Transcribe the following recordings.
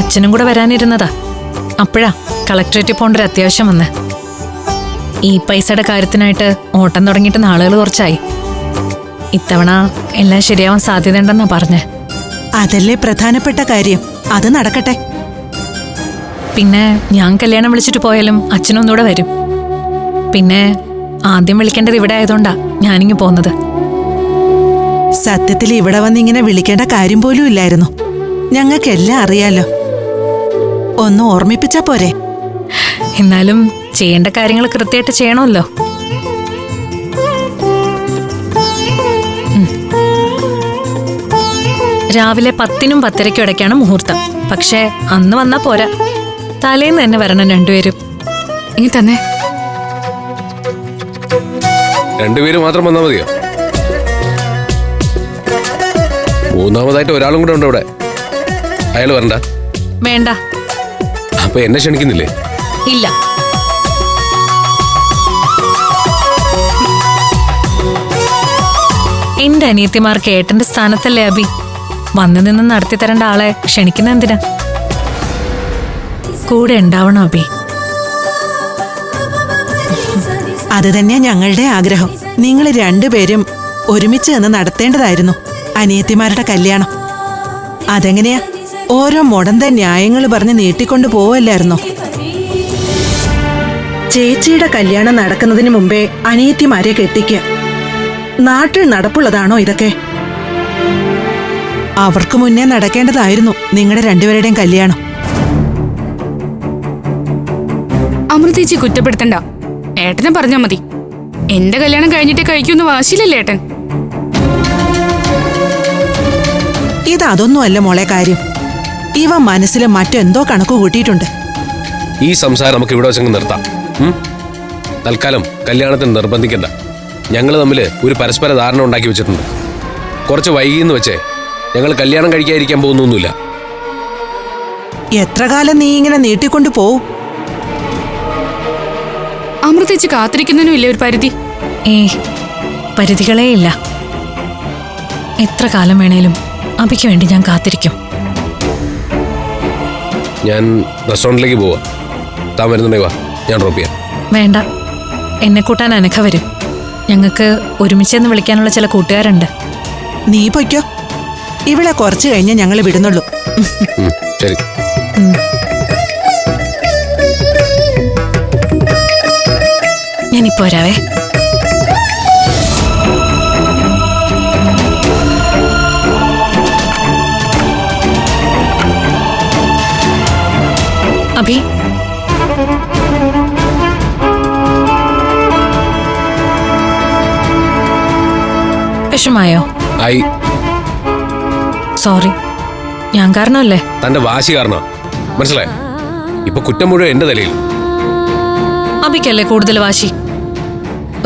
അച്ഛനും കൂടെ വരാനിരുന്നതാ. അപ്പോഴാ കളക്ടറേറ്റിൽ പോകേണ്ട ഒരു അത്യാവശ്യം വന്ന്. ഈ പൈസയുടെ കാര്യത്തിനായിട്ട് ഓട്ടം തുടങ്ങിയിട്ട് നാളുകൾ കുറച്ചായി. ഇത്തവണ എല്ലാം ശരിയാവാൻ സാധ്യതയുണ്ടെന്നാ പറഞ്ഞ്. അതല്ലേ പ്രധാനപ്പെട്ട കാര്യം. അത് നടക്കട്ടെ. പിന്നെ ഞാൻ കല്യാണം വിളിച്ചിട്ട് പോയാലും അച്ഛനൊന്നുകൂടെ വരും. പിന്നെ ആദ്യം വിളിക്കേണ്ടത് ഇവിടെ ആയതുകൊണ്ടാ ഞാനിങ്ങ് പോകുന്നത്. സത്യത്തിൽ ഇവിടെ വന്ന് ഇങ്ങനെ വിളിക്കേണ്ട കാര്യം പോലും ഇല്ലായിരുന്നു. ഞങ്ങൾക്കെല്ലാം അറിയാലോ. ഒന്ന് ഓർമ്മിപ്പിച്ചാ പോരെ. എന്നാലും ചെയ്യേണ്ട കാര്യങ്ങൾ കൃത്യമായിട്ട് ചെയ്യണമല്ലോ. രാവിലെ പത്തിനും പത്തരയ്ക്കും ഇടയ്ക്കാണ് മുഹൂർത്തം. പക്ഷേ അന്ന് വന്നാ പോരാ. തലേന്ന് തന്നെ വരണം രണ്ടുപേരും. ഇനി തന്നെ. രണ്ടുപേരും മാത്രം വന്നാൽ മതിയോ? മൂന്നാമതായിട്ട് ഒരാളും കൂടെ ഉണ്ട് ഇവിടെ? അയാൾ വരണ്ട. വേണ്ട. അപ്പൊ എന്നെ ക്ഷണിക്കുന്നില്ലേ? ഇല്ല. എന്റെ അനിയത്തിമാർക്ക് ഏട്ടന്റെ സ്ഥാനത്തല്ലേ അബി? വന്നു നിന്ന് നടത്തി തരേണ്ട ആളെ ക്ഷണിക്കുന്ന എന്തിനാ? കൂടെ ഉണ്ടാവണം അബി. അത് തന്നെയാ ഞങ്ങളുടെ ആഗ്രഹം. നിങ്ങൾ രണ്ടുപേരും ഒരുമിച്ച് നിന്ന് നടത്തേണ്ടതായിരുന്നു. അനിയത്തിമാരുടെ കല്യാണം. അതെങ്ങനെയാ? ഓരോ മുടന്ത ന്യായങ്ങൾ പറഞ്ഞ് നീട്ടിക്കൊണ്ട് പോവല്ലായിരുന്നോ? ചേച്ചിയുടെ കല്യാണം നടക്കുന്നതിന് മുമ്പേ അനിയത്തിമാരെ കെട്ടിക്കുക നാട്ടിൽ നടപ്പുള്ളതാണോ ഇതൊക്കെ? അവർക്ക് മുന്നേ നടക്കേണ്ടതായിരുന്നു നിങ്ങളുടെ രണ്ടുപേരുടെയും കല്യാണം. അമൃതേച്ചി കുറ്റപ്പെടുത്തണ്ട. ഏട്ടനെ പറഞ്ഞാ മതി. എന്റെ കല്യാണം കഴിഞ്ഞിട്ടേ കഴിക്കൂന്ന് വാശിയില്ലല്ലേ ഏട്ടൻ? ഇതതൊന്നുമല്ല മോളെ കാര്യം. ഇവ മനസ്സിൽ മറ്റെന്തോ കണക്ക് കൂട്ടിയിട്ടുണ്ട്. ഈ സംസാരം നമുക്ക് ഇവിടെ വെച്ചങ്ങ് നിർത്താം. തൽക്കാലം കല്യാണത്തിന് നിർബന്ധിക്കണ്ട. ഞങ്ങൾ തമ്മിൽ ഒരു പരസ്പര ധാരണ ഉണ്ടാക്കി വെച്ചിട്ടുണ്ട്. കുറച്ച് വൈകിയെന്ന് വെച്ചേ ഞങ്ങൾ കല്യാണം കഴിക്കാതിരിക്കാൻ പോകുന്നൊന്നുമില്ല. എത്ര കാലം നീ ഇങ്ങനെ നീട്ടിക്കൊണ്ട് പോവും? അമൃതിച്ച് കാത്തിരിക്കുന്നതിനും ഇല്ലേ ഒരു പരിധി? ഏ പരിധികളേ ഇല്ല എത്ര കാലം വേണേലും അബിക്ക് വേണ്ടി ഞാൻ കാത്തിരിക്കും. ഞാൻ റെസ്റ്റോറന്റിലേക്ക് പോവാ. താൻ വരുന്നുണ്ടെങ്കിൽ വാ. ഞാൻ ഡ്രോപ്പ് ചെയ്യാം. വേണ്ട. എന്നെ കൂട്ടാൻ അനഘ വരും. ഞങ്ങൾക്ക് ഒരുമിച്ചെന്ന് വിളിക്കാനുള്ള ചില കൂട്ടുകാരുണ്ട്. നീ പൊയ്ക്കോ. ഇവിടെ കുറച്ച് കഴിഞ്ഞ് ഞങ്ങൾ വിടുന്നുള്ളൂ. ഉം. ശരി. ഞാനിപ്പോ വരാവേ. വിഷമായോ ഐ. സോറി. ഞാൻ കാരണമല്ലേ? തന്റെ വാശി കാരണം. മനസ്സിലായി? ഇപ്പൊ കുറ്റം മുഴുവൻ എന്റെ തലയിൽ. അബിക്കല്ലേ കൂടുതൽ വാശി?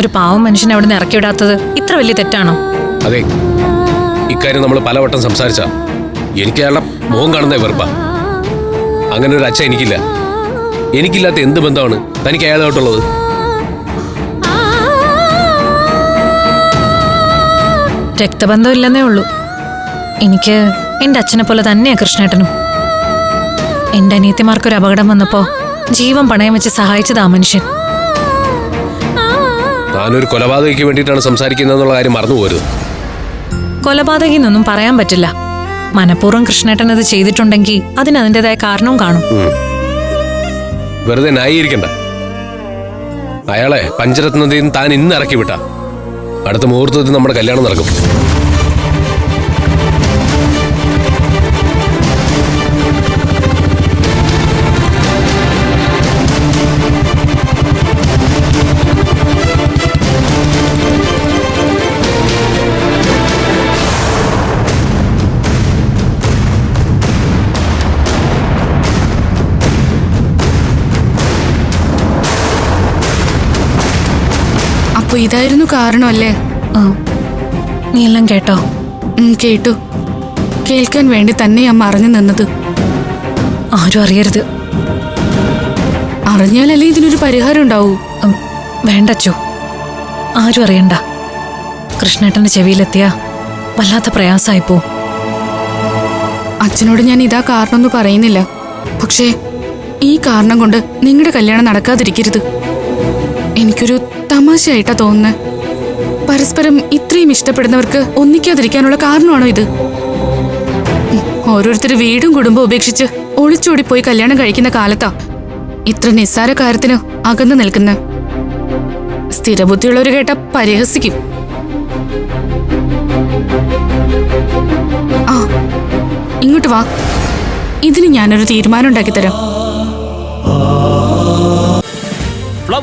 ഒരു പാവം മനുഷ്യനെ അവിടെ നിന്ന് ഇറക്കി വിടാത്തത് ഇത്ര വലിയ തെറ്റാണോ? അതെ. ഇക്കാര്യം നമ്മൾ പലവട്ടം സംസാരിച്ച. എനിക്ക് അയാളുടെ മുഖം കാണുന്ന വെറുപ്പ. അങ്ങനെ ഒരു അച്ഛ എനിക്കില്ല. എനിക്കില്ലാത്ത എന്ത് ബന്ധമാണ് തനിക്ക് അയാളുമായിട്ടുള്ളത്? രക്തബന്ധം ഇല്ലെന്നേ ഉള്ളൂ. എനിക്ക് എന്റെ അച്ഛനെ പോലെ തന്നെയാ കൃഷ്ണേട്ടനും. എന്റെ അനിയത്തിമാർക്കൊരു അപകടം വന്നപ്പോ ജീവൻ പണയം വെച്ച് സഹായിച്ചതാ ആ മനുഷ്യൻ. താനൊരു കൊലപാതകയ്ക്ക് വേണ്ടിയിട്ടാണ് സംസാരിക്കുന്നതെന്നുള്ള കാര്യം മറന്നു പോരുത്. കൊലപാതകി എന്നൊന്നും പറയാൻ പറ്റില്ല. മനഃപൂർവം കൃഷ്ണേട്ടൻ അത് ചെയ്തിട്ടുണ്ടെങ്കിൽ അതിന് അതിന്റെതായ കാരണവും കാണും. വെറുതെ ന്യായീകരിക്കണ്ട. അയാളെ പഞ്ചരത്നത്തിൽ നിന്ന് താൻ ഇന്ന് ഇറക്കി വിട്ട. അടുത്ത മുഹൂർത്തത്തിൽ നമ്മുടെ കല്യാണം നടക്കും. അപ്പൊ ഇതായിരുന്നു കാരണമല്ലേ നീ എല്ലാം കേട്ടോ? കേട്ടു. കേൾക്കാൻ വേണ്ടി തന്നെ ഞാൻ മറഞ്ഞു നിന്നത്. ആരും അറിയരുത്. അറിഞ്ഞാലല്ലേ ഇതിനൊരു പരിഹാരം ഉണ്ടാവൂ? വേണ്ടച്ചോ. ആരും അറിയണ്ട. കൃഷ്ണേട്ടന്റെ ചെവിയിലെത്തിയ വല്ലാത്ത പ്രയാസമായിപ്പോ അച്ഛനോട് ഞാൻ ഇതാ കാരണമൊന്നും പറയുന്നില്ല. പക്ഷേ ഈ കാരണം കൊണ്ട് നിങ്ങളുടെ കല്യാണം നടക്കാതിരിക്കരുത്. എനിക്കൊരു തമാശയായിട്ടാ തോന്നുന്നത് പരസ്പരം ഇത്രയും ഇഷ്ടപ്പെടുന്നവർക്ക് ഒന്നിക്കാതിരിക്കാനുള്ള കാരണമാണോ ഇത്? ഓരോരുത്തർ വീടും കുടുംബം ഉപേക്ഷിച്ച് ഒളിച്ചോടി പോയി കല്യാണം കഴിക്കുന്ന കാലത്താ ഇത്ര നിസ്സാര കാര്യത്തിന് അകന്നു നിൽക്കുന്ന. സ്ഥിരബുദ്ധിയുള്ളവർ കേട്ട പരിഹസിക്കും. ആ ഇങ്ങോട്ട് വാ. ഇതിന് ഞാനൊരു തീരുമാനം ഉണ്ടാക്കി തരാം